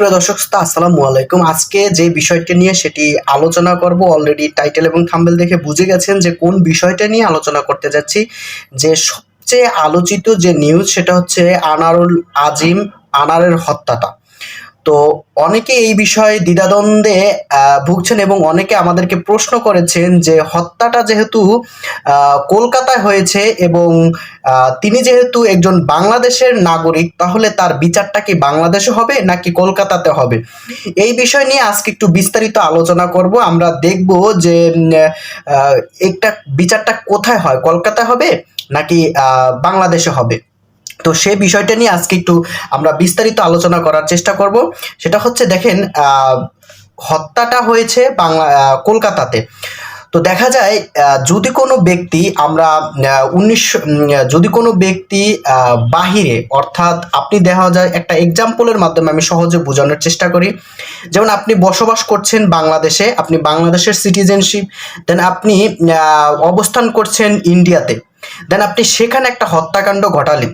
প্রিয় দর্শক শ্রোতা, আসসালামু আলাইকুম। আজকে যে বিষয়টি নিয়ে সেটি আলোচনা করব অলরেডি টাইটেল এবং থাম্বেল দেখে বুঝে গেছেন যে কোন বিষয়টা নিয়ে আলোচনা করতে যাচ্ছি। যে সবচেয়ে আলোচিত যে নিউজ সেটা হচ্ছে আনারুল আজিম আনারের হত্যাটা। তো অনেকে এই বিষয়ে দ্বিধাদ্বন্দ্বে ভুগছেন এবং অনেকে আমাদেরকে প্রশ্ন করেছেন যে হত্যাটা যেহেতু কলকাতায় হয়েছে এবং তিনি যেহেতু একজন বাংলাদেশের নাগরিক, তাহলে তার বিচারটা কি বাংলাদেশে হবে নাকি কলকাতাতে হবে? এই বিষয় নিয়ে আজকে একটু বিস্তারিত আলোচনা করব। আমরা দেখব যে একটা বিচারটা কোথায় হয়? কলকাতায় হবে নাকি বাংলাদেশে হবে? তো সেই বিষয়টা নিয়ে আজকে একটু আমরা বিস্তারিত আলোচনা করার চেষ্টা করব। সেটা হচ্ছে দেখেন হত্যাটা হয়েছে বাংলা কলকাতাতে। তো দেখা যায় যদি কোনো ব্যক্তি আমরা উনিশশো যদি কোনো ব্যক্তি বাহিরে, অর্থাৎ আপনি দেখা যায় একটা এক্সাম্পলের মাধ্যমে আমি সহজে বোঝানোর চেষ্টা করি। যেমন আপনি বসবাস করছেন বাংলাদেশে, আপনি বাংলাদেশের সিটিজেনশিপ দেন আপনি অবস্থান করছেন ইন্ডিয়াতে। দেন আপনি সেখানে একটা হত্যাকাণ্ড ঘটালেন।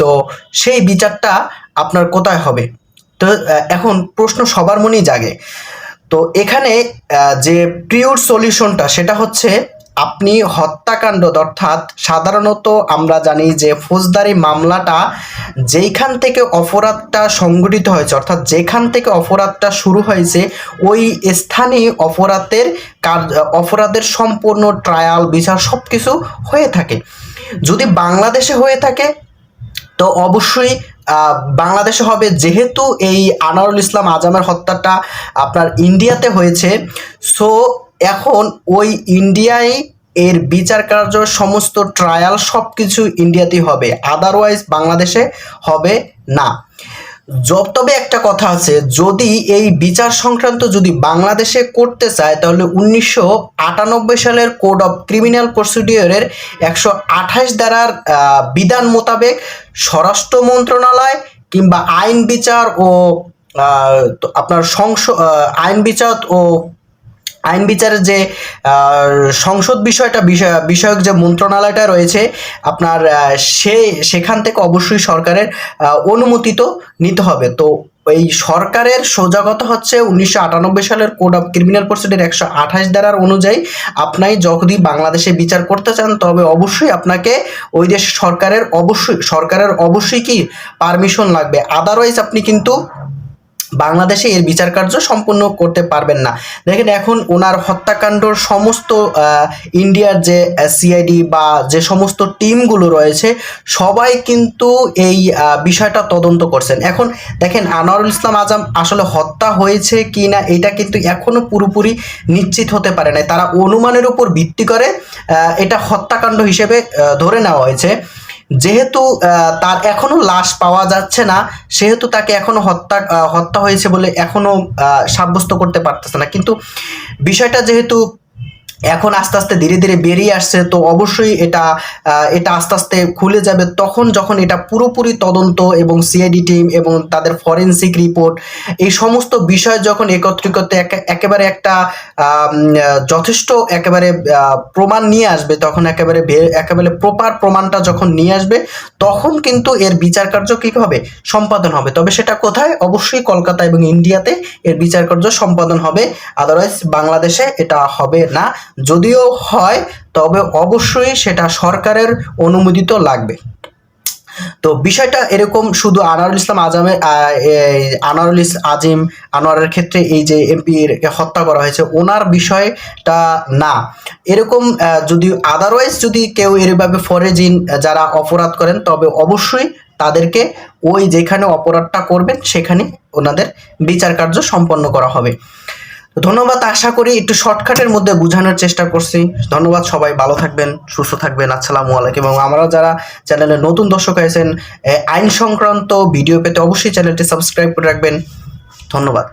তো সেই বিচারটা আপনার কোথায় হবে? তো এখন প্রশ্ন সবার মনেই জাগে। তো এখানে যে পিওর সলিউশনটা সেটা হচ্ছে আপনি হত্যাকাণ্ড, অর্থাৎ সাধারণত আমরা জানি যে ফৌজদারি মামলাটা যেইখান থেকে অপরাধটা সংঘটিত হয়েছে, অর্থাৎ যেখান থেকে অপরাধটা শুরু হয়েছে, ওই স্থানেই অপরাধের কার অপরাধের সম্পূর্ণ ট্রায়াল বিচার সব কিছু হয়ে থাকে। যদি বাংলাদেশে হয়ে থাকে তো অবশ্যই বাংলাদেশে হবে। যেহেতু এই আনারুল ইসলাম আজমের হত্যাটা আপনার ইন্ডিয়াতে হয়েছে, সো এখন ওই ইন্ডিয়ায় এর বিচার কার্য, সমস্ত ট্রায়াল সব কিছু ইন্ডিয়াতেই হবে। আদারওয়াইজ বাংলাদেশে হবে না। তবে একটা কথা আছে, যদি এই বিচার সংক্রান্ত যদি বাংলাদেশে করতে চায়, তাহলে উনিশশো আটানব্বই সালের কোড অফ ক্রিমিনাল প্রসিডিওরের একশো আঠাশ ধারার বিধান মোতাবেক স্বরাষ্ট্র মন্ত্রণালয় কিংবা আইন বিচার ও আপনার সংস আইন বিচার ও আইন বিচারের যে সংসদ বিষয়টা, বিষয়, বিষয়ক যে মন্ত্রণালয়টা রয়েছে, আপনার সে, সেখান থেকে অবশ্যই সরকারের অনুমতি তো নিতে হবে। তো এই সরকারের সোজা কথা হচ্ছে উনিশশো আটানব্বই সালের কোড অফ ক্রিমিনাল প্রসিডিউর একশো আঠাশ ধারার অনুযায়ী আপনি যদি বাংলাদেশে বিচার করতে চান, তবে অবশ্যই আপনাকে ওই দেশ সরকারের অবশ্যই সরকারের অবশ্যই কি পারমিশন লাগবে? আদারওয়াইজ আপনি কিন্তু বাংলাদেশে এর বিচার কার্য সম্পূর্ণ করতে পারবেন না। দেখেন, এখন ওনার হত্যাকাণ্ডর সমস্ত ইন্ডিয়ার যে সিআইডি বা যে সমস্ত টিমগুলো রয়েছে, সবাই কিন্তু এই বিষয়টা তদন্ত করছেন। এখন দেখেন, আনোয়ারুল ইসলাম আজম আসলে হত্যা হয়েছে কি না এটা কিন্তু এখনও পুরোপুরি নিশ্চিত হতে পারে না তারা অনুমানের উপর ভিত্তি করে এটা হত্যাকাণ্ড হিসেবে ধরে নেওয়া হয়েছে। যেহেতু তার এখনও লাশ পাওয়া যাচ্ছে না, সেহেতু তাকে এখনও হত্যা হত্যা হয়েছে বলে এখনও সাব্যস্ত করতে পারতেছে না। কিন্তু বিষয়টা যেহেতু এখন আস্তে আস্তে ধীরে ধীরে বেরিয়ে আসছে, তো অবশ্যই এটা এটা আস্তে আস্তে খুলে যাবে। তখন যখন এটা পুরোপুরি তদন্ত এবং সিআইডি টিম এবং তাদের ফরেন্সিক রিপোর্ট এই সমস্ত বিষয় যখন একত্রিত একে- একেবারে একটা যথেষ্ট একেবারে প্রমাণ নিয়ে আসবে, তখন একেবারে একেবারে প্রপার প্রমাণটা যখন নিয়ে আসবে, তখন কিন্তু এর বিচার কার্য কি হবে? সম্পাদন হবে। তবে সেটা কোথায়? অবশ্যই কলকাতা এবং ইন্ডিয়াতে এর বিচার কার্য সম্পাদন হবে। আদারওয়াইজ বাংলাদেশে এটা হবে না। যদিও হয়, তবে অবশ্যই সেটা সরকারের অনুমোদিত লাগবে। তো বিষয়টা এরকম শুধু আনোয়ারুল ইসলাম আজমের আনোয়ারুল আজিম আনোয়ারের ক্ষেত্রে এই যে এমপির হত্যা করা হয়েছে, ওনার বিষয়টা না। এরকম যদি আদারওয়াইজ যদি কেউ এরভাবে ফরেজিন যারা অপরাধ করেন, তবে অবশ্যই তাদেরকে ওই যেখানে অপরাধটা করবেন, সেখানে ওনাদের বিচার কার্য সম্পন্ন করা হবে। ধন্যবাদ, আশা করি একটু শর্টকাটের মধ্যে বোঝানোর চেষ্টা করছি। ধন্যবাদ, সবাই ভালো থাকবেন, সুস্থ থাকবেন, আসসালামু আলাইকুম। এবং আমরা যারা চ্যানেলে নতুন দর্শক হয়েছেন আইন সংক্রান্ত ভিডিও পেতে অবশ্যই চ্যানেলটি সাবস্ক্রাইব করে রাখবেন। ধন্যবাদ।